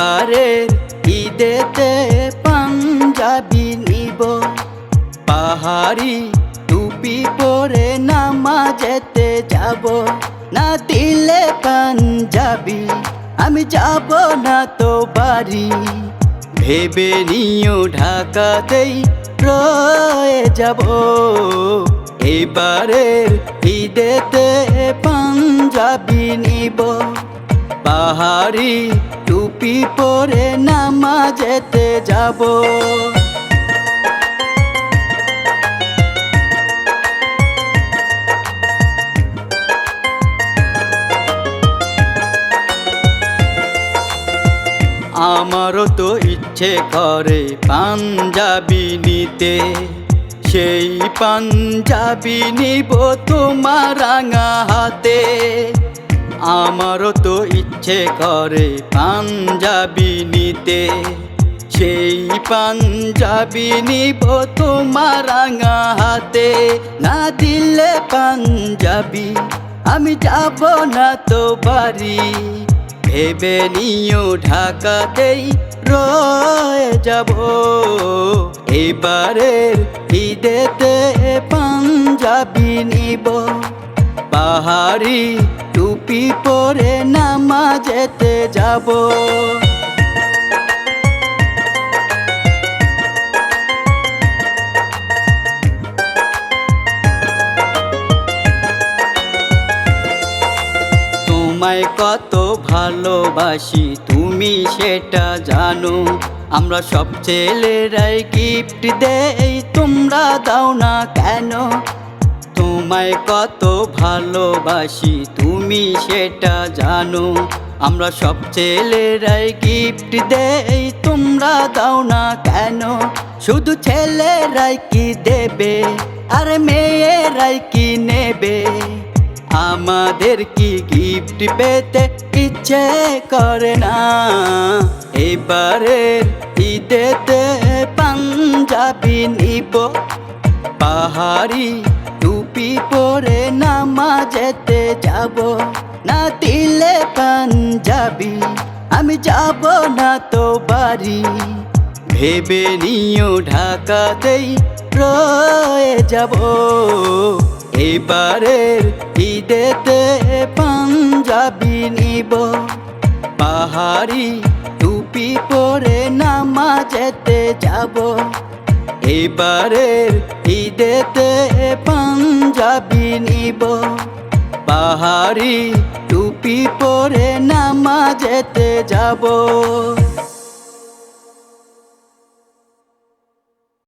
এবারের ঈদেতে পাঞ্জাবি নিব। পাহাড়ি টুপি পরে নামাজেতে যাব। না দিলে পাঞ্জাবি, আমি যাব না তো বাড়ি। ভেবে নিও ঢাকাতেই রয়ে যাব। এবারের ঈদেতে পাঞ্জাবি নিব। পাহাড়ি টুপি পরে নামাজেতে যাব। আমারও তো ইচ্ছে করে পাঞ্জাবি নিতে। সেই পাঞ্জাবি নিব তোমার রাঙা হাতে। আমারও তো ইচ্ছে করে পাঞ্জাবি নিতে। সেই পাঞ্জাবি নিব তোমার রাঙা হাতে। না দিলে পাঞ্জাবি, আমি যাব না তো বাড়ি। ভেবে নিও ঢাকাতেই রয়ে যাব। এবারের ঈদেতে পাঞ্জাবি নিব। পাহাড়ি টুপি পরে নামাজেতে যাব। তোমায় কত ভালোবাসি, তুমি সেটা জানো। আমরা সব ছেলেরাই গিফট দেই, তোমরা দাও না কেন? তোমায় কত ভালোবাসি, তুমি সেটা জানো। আমরা সব ছেলেরাই গিফট দেই, তোমরা দাও না কেন? শুধু ছেলেরাই কি দেবে, আর মেয়েরাই কি নেবে? আমাদের কি গিফট পেতে ইচ্ছে করে না? এবারে ঈদেতে পাঞ্জাবি নিব। পাহাড়ি টুপি পরে নামাজেতে যাব, না দিলে পাঞ্জাবি। আমি যাব না তো বাড়ি। ভেবে নিও ঢাকাতেই রয়ে যাব। এবারের ঈদেতে পাঞ্জাবি নিব। পাহাড়ি টুপি পরে নামাজেতে যাব। এবারের ঈদেতে পাঞ্জাবি নিব। পাহাড়ি টুপি পরে নামাজেতে যাব।